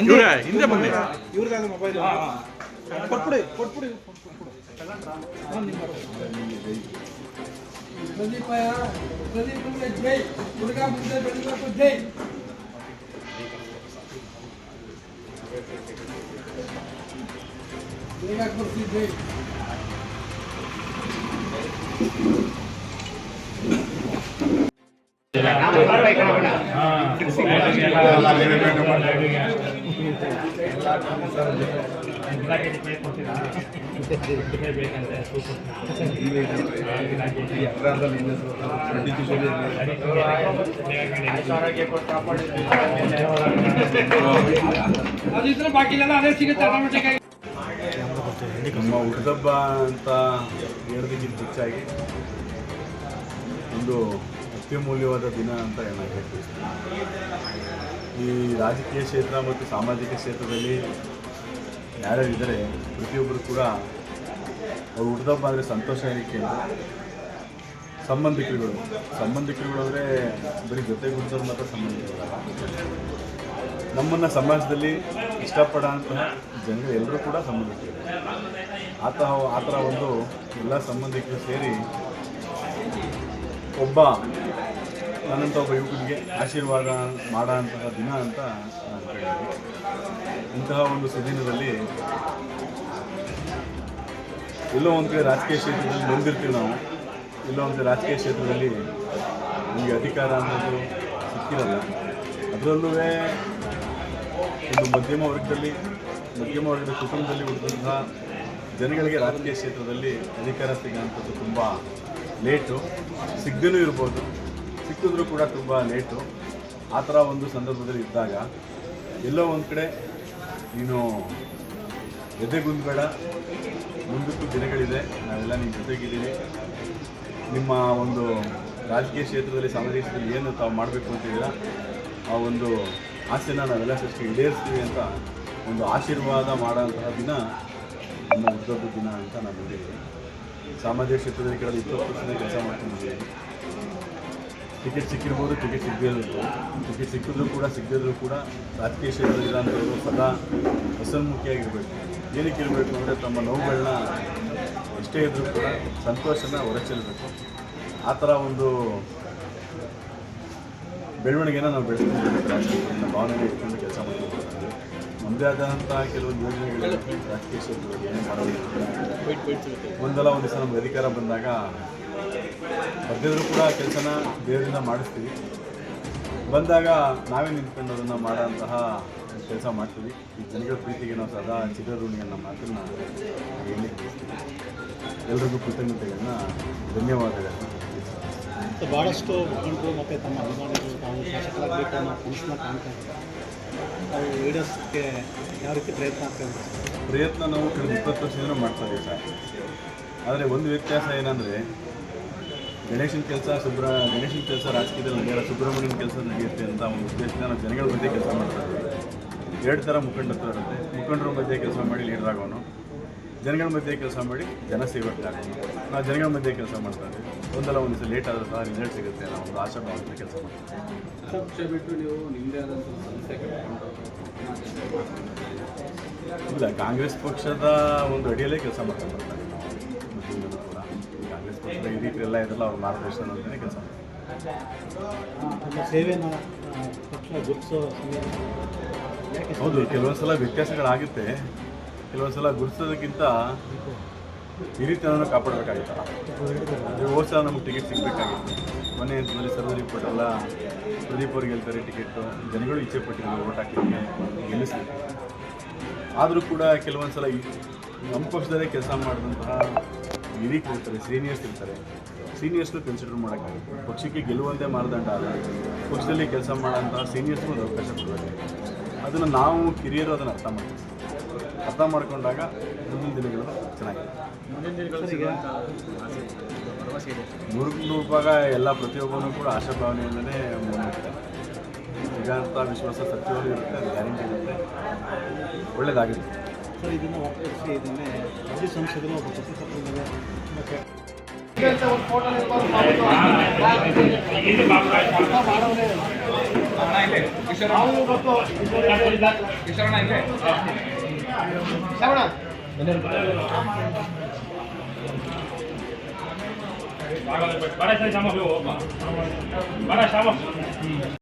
ಇವ್ರೆ ಹಿಂದೆ ಬನ್ನಿ ಇವ್ರದಾದ ಮೊಬೈಲ್ ಕೊಟ್ಬಿಡಿ ಕೊಟ್ಬಿಡಿ ಪ್ರದೀಪಯ್ಯ ಪ್ರದೀಪ್ ಜೈ ಹುಡುಗ ಮುಂದೆ ಬೆಳಿಬೇಕು ಜೈ ಬೇಗ ಕೊಡ್ತೀವಿ ಜೈ ಅದಿದ್ರೆ ಬಾಕಿ ಎಲ್ಲ ಅದೇ ಸಿಗುತ್ತೆ ನಮ್ಮ ಹುಟ್ಟದಬ್ಬ ಅಂತ ಹೇಳೋದಕ್ಕಿಂತ ಹೆಚ್ಚಾಗಿ ಒಂದು ಅತ್ಯಮೂಲ್ಯವಾದ ದಿನ ಅಂತ ಹೇಳಕ್ಕೆ ಈ ರಾಜಕೀಯ ಕ್ಷೇತ್ರ ಮತ್ತು ಸಾಮಾಜಿಕ ಕ್ಷೇತ್ರದಲ್ಲಿ ಯಾರ್ಯಾರಿದ್ದಾರೆ ಪ್ರತಿಯೊಬ್ಬರು ಕೂಡ ಅವ್ರು ಹುಟ್ಟಿದಪ್ಪ ಅಂದರೆ ಸಂತೋಷ ಏನಕ್ಕೆ ಸಂಬಂಧಿಕರುಗಳು ಸಂಬಂಧಿಕರುಗಳು ಅಂದರೆ ಬರೀ ಜೊತೆ ಹುಟ್ಟಿದವ್ರು ಮಾತ್ರ ಸಂಬಂಧಿಕರಲ್ಲ ನಮ್ಮನ್ನು ಸಮಾಜದಲ್ಲಿ ಇಷ್ಟಪಡೋಂತಹ ಜನರು ಎಲ್ಲರೂ ಕೂಡ ಸಂಬಂಧಿಕರು. ಆತ ಆ ಥರ ಒಂದು ಎಲ್ಲ ಸಂಬಂಧಿಕರು ಸೇರಿ ಒಬ್ಬ ನನ್ನಂಥ ಒಬ್ಬ ಯುವಕನಿಗೆ ಆಶೀರ್ವಾದ ಮಾಡೋಂತಹ ದಿನ ಅಂತ ನಾನು ಇಂತಹ ಒಂದು ಸುದಿನದಲ್ಲಿ ಎಲ್ಲೋ ಒಂದು ಕಡೆ ರಾಜಕೀಯ ಕ್ಷೇತ್ರದಲ್ಲಿ ಬಂದಿರ್ತೀವಿ ನಾವು. ಎಲ್ಲೋ ಒಂದು ರಾಜಕೀಯ ಕ್ಷೇತ್ರದಲ್ಲಿ ನಮಗೆ ಅಧಿಕಾರ ಅನ್ನೋದು ಸಿಕ್ಕಿರಲ್ಲ. ಅದರಲ್ಲೂ ಒಂದು ಮಧ್ಯಮ ವರ್ಗದಲ್ಲಿ, ಮಧ್ಯಮ ವರ್ಗದ ಕುಟುಂಬದಲ್ಲಿ ಉಳಿದಂತಹ ಜನಗಳಿಗೆ ರಾಜಕೀಯ ಕ್ಷೇತ್ರದಲ್ಲಿ ಅಧಿಕಾರ ಸಿಗೋಂಥದ್ದು ತುಂಬ ಲೇಟು ಸಿಗದೇನೂ ಇರ್ಬೋದು. ಸಿಕ್ಕಿದ್ರೂ ಕೂಡ ತುಂಬ ಲೇಟು ಆ ಥರ ಒಂದು ಸಂದರ್ಭದಲ್ಲಿ ಇದ್ದಾಗ ಎಲ್ಲೋ ಒಂದು ಕಡೆ ನೀನು ಎದೆಗುಂದಬೇಡ ಮುಂದಕ್ಕೆ ದಿನಗಳಿದೆ. ನಾವೆಲ್ಲ ನಿಮ್ಮ ಜೊತೆಗಿದ್ದೀವಿ. ನಿಮ್ಮ ಒಂದು ರಾಜಕೀಯ ಕ್ಷೇತ್ರದಲ್ಲಿ ಸಾಮಾಜಿಕ ಕ್ಷೇತ್ರದಲ್ಲಿ ಏನು ತಾವು ಮಾಡಬೇಕು ಅಂತಿದ್ದೀರ ಆ ಒಂದು ಆಸೆನ ನಾವೆಲ್ಲ ಸೃಷ್ಟಿ ಈಡೇರಿಸ್ತೀವಿ ಅಂತ ಒಂದು ಆಶೀರ್ವಾದ ಮಾಡೋಂತಹ ದಿನ ನಮ್ಮ ಉದ್ದದ ದಿನ ಅಂತ ನಾನು ಹೇಳಿದ್ದೀನಿ ಸಾಮಾಜಿಕ ಕ್ಷೇತ್ರದಲ್ಲಿ ಕಳೆದ ಇಪ್ಪತ್ತು ಕೆಲಸ ಮಾಡ್ಕೊಂಡಿದ್ದೀನಿ ಟಿಕೆಟ್ ಸಿಕ್ಕಿರ್ಬೋದು ಟಿಕೆಟ್ ಸಿಗದೇ ಇರ್ಬೋದು ಟಿಕೆಟ್ ಸಿಕ್ಕಿದ್ರು ಕೂಡ, ಸಿಗದಿದ್ರು ಕೂಡ ರಾಜಕೀಯ ಕ್ಷೇತ್ರದಲ್ಲಿರೋಂಥವ್ರು ಸದಾ ಹಸನ್ಮುಖಿಯಾಗಿರಬೇಕು ಏನಕ್ಕೆ ಇರಬೇಕು ಅಂದರೆ ತಮ್ಮ ನೋವುಗಳನ್ನ ಎಷ್ಟೇ ಇದ್ದರೂ ಕೂಡ ಸಂತೋಷನ ಹೊರಚೆಲ್ಲಬೇಕು ಆ ಥರ ಒಂದು ಬೆಳವಣಿಗೆನ ನಾವು ಬೆಳೆಸ್ಕೊಂಡು ರಾಜಕೀಯ ಭಾವನೆ ಇಟ್ಕೊಂಡು ಕೆಲಸ ಮಾಡ್ಕೊಂಡು ಮುಂದೆ ಆದಂಥ ಕೆಲವೊಂದು ಯೋಜನೆಗಳು ರಾಜಕೀಯ ಕ್ಷೇತ್ರದಲ್ಲಿ ಏನೇ ಒಂದಲ್ಲ ಒಂದು ದಿವಸ ನಮ್ಗೆ ಅಧಿಕಾರ ಬಂದಾಗ ಬರ್ದಿದ್ರು ಕೂಡ ಕೆಲಸನ ದೇವರಿಂದ ಮಾಡಿಸ್ತೀವಿ. ಬಂದಾಗ ನಾವೇ ನಿಂತ್ಕೊಂಡು ಅದನ್ನು ಮಾಡೋಂತಹ ಕೆಲಸ ಮಾಡ್ತೀವಿ. ಈ ಜನಗಳ ಪ್ರೀತಿಗೆ ನಾವು ಸದಾ ಚಿರಋಣಿ ಅನ್ನೋ ಮಾತನ್ನು ಹೇಳಲಿಕ್ಕೆ ಎಲ್ರಿಗೂ ಕೃತಜ್ಞತೆಗಳನ್ನ ಧನ್ಯವಾದಗಳನ್ನು. ಭಾಳಷ್ಟು ಮುಖಂಡರು ಮತ್ತು ತಮ್ಮ ಅಭಿಮಾನಿಗಳು ತಾವು ಶಾಸಕರಾಗಬೇಕು ಅನ್ನೋ ಕನಸನ್ನ ಕಾಣ್ತಾ ಇದ್ದಾರೆ ತಾವು ಈಡೇರಿಸೋಕ್ಕೆ ಯಾವ ರೀತಿ ಪ್ರಯತ್ನ ಆಗ್ತಾ ಪ್ರಯತ್ನ ನಾವು ಕಳೆದ ಇಪ್ಪತ್ತು ವರ್ಷದಿಂದ ಮಾಡ್ತಾ ಇದ್ದೀವಿ ಸರ್. ಆದರೆ ಒಂದು ವ್ಯತ್ಯಾಸ ಏನಂದರೆ ಗಣೇಶನ ಕೆಲಸ ಸುಬ್ರ ಗಣೇಶನ ಕೆಲಸ ರಾಜಕೀಯದಲ್ಲಿ ನಡೆಯಲ್ಲ ಸುಬ್ರಹ್ಮಣ್ಯನ ಕೆಲಸ ನಡೆಯುತ್ತೆ ಅಂತ ಒಂದು ಉದ್ದೇಶದಿಂದ ನಾವು ಜನಗಳ ಮಧ್ಯೆ ಕೆಲಸ ಮಾಡ್ತಾ ಇದ್ದೀವಿ. ಎರಡು ಥರ ಮುಖಂಡತ್ವ ಇರುತ್ತೆ. ಮುಖಂಡರ ಮಧ್ಯೆ ಕೆಲಸ ಮಾಡಿ ಲೀಡರ್ ಆಗೋನು ಜನಗಳ ಮಧ್ಯೆ ಕೆಲಸ ಮಾಡಿ ಜನ ಜನಸೇವಕರಾಗೋನು ನಾವು ಜನಗಳ ಮಧ್ಯೆ ಕೆಲಸ ಮಾಡ್ತಾ ಇದ್ದೀವಿ. ಒಂದಲ್ಲ ಒಂದು ದಿವಸ ಲೇಟ್ ಆದರೂ ಸಹ ರಿಸಲ್ಟ್ ಸಿಗುತ್ತೆ ನಾವು ಒಂದು ಆಶಾಭಾವದಿಂದ ಕೆಲಸ ಮಾಡ್ತೀವಿ ಪಕ್ಷ ಬಿಟ್ಟು ನೀವು ನಿಮ್ಮದೇ ಆದಂಥ ಸಂಸ್ಥೆ ಇಲ್ಲ ಕಾಂಗ್ರೆಸ್ ಪಕ್ಷದ ಒಂದು ಅಡಿಯಲ್ಲೇ ಕೆಲಸ ಮಾಡ್ತಾ ಬರ್ತಾರೆ ರೀತಿ ಎಲ್ಲ ಇರಲ್ಲ ಅವ್ರ ಮಾರ್ಗದರ್ಶನ ಕೆಲಸ ಹೌದು ಕೆಲವೊಂದು ಸಲ ವ್ಯತ್ಯಾಸಗಳಾಗುತ್ತೆ. ಕೆಲವೊಂದು ಸಲ ಗುರುತಿಸೋದಕ್ಕಿಂತ ಹಿರಿತನ ಕಾಪಾಡಬೇಕಾಗಿತ್ತಲ್ಲ. ಅಂದರೆ ಹೋದ ಸಲ ನಮಗೆ ಟಿಕೆಟ್ ಸಿಗಬೇಕಾಗಿತ್ತು. ಮೊನ್ನೆ ಮನೆ ಸರ್ವರಿ ಕೊಟ್ಟಲ್ಲ ಪ್ರದೀಪ್ ಅವ್ರಿಗೆ ಹೇಳ್ತಾರೆ ಟಿಕೆಟು ಜನಗಳು ಇಚ್ಛೆ ಪಟ್ಟಿದ್ದಾರೆ ಓಟ್ ಹಾಕಿದ್ರೆ ಗೆಲ್ಲಿಸಿ ಆದರೂ ಕೂಡ ಕೆಲವೊಂದು ಸಲ ಈ ನಮ್ಮ ಪಕ್ಷದಲ್ಲೇ ಕೆಲಸ ಮಾಡಿದಂತಹ ಹಿರಿಕರು ಇರ್ತಾರೆ ಸೀನಿಯರ್ಸ್ ಇರ್ತಾರೆ ಸೀನಿಯರ್ಸ್ನು ಕನ್ಸಿಡರ್ ಮಾಡೋಕ್ಕಾಗುತ್ತೆ. ಪಕ್ಷಕ್ಕೆ ಗೆಲ್ಲುವಂತೆ ಮಾನದಂಡ ಅಲ್ಲ. ಪಕ್ಷದಲ್ಲಿ ಕೆಲಸ ಮಾಡೋಂಥ ಸೀನಿಯರ್ಸ್ಗೂ ಒಂದು ಅವಕಾಶ ಕೊಡಬೇಕು ಅದನ್ನು ನಾವು ಕಿರಿಯರು ಅದನ್ನು ಅರ್ಥ ಮಾಡ್ತೀವಿ. ಅರ್ಥ ಮಾಡಿಕೊಂಡಾಗ ಮುಂದಿನ ದಿನಗಳು ಚೆನ್ನಾಗಿದೆ ನೂರಕ್ಕೆ ನೂರು ಭಾಗ ಎಲ್ಲ ಪ್ರತಿಯೊಬ್ಬನೂ ಕೂಡ ಆಶಾಭಾವನೆಯಿಂದಲೇ ಮುನ್ನಡೆತಾರೆ ಸಿಗೋಂಥ ವಿಶ್ವಾಸ ಸತ್ಯವಾಗಿರುತ್ತೆ ಅದು ಗ್ಯಾರಂಟಿ ಇರುತ್ತೆ. ಒಳ್ಳೆಯದಾಗುತ್ತೆ ಸೊ ಇದನ್ನು ಒಪ್ಪಿಸಿ ಇದನ್ನೇ ಪ್ರತಿ ಸಂಸದರು ಒಬ್ಬ ಪತ್ರಕರ್ತರಿಗೆ ಬಡ ಬಡ ಶ್ಯಾಮ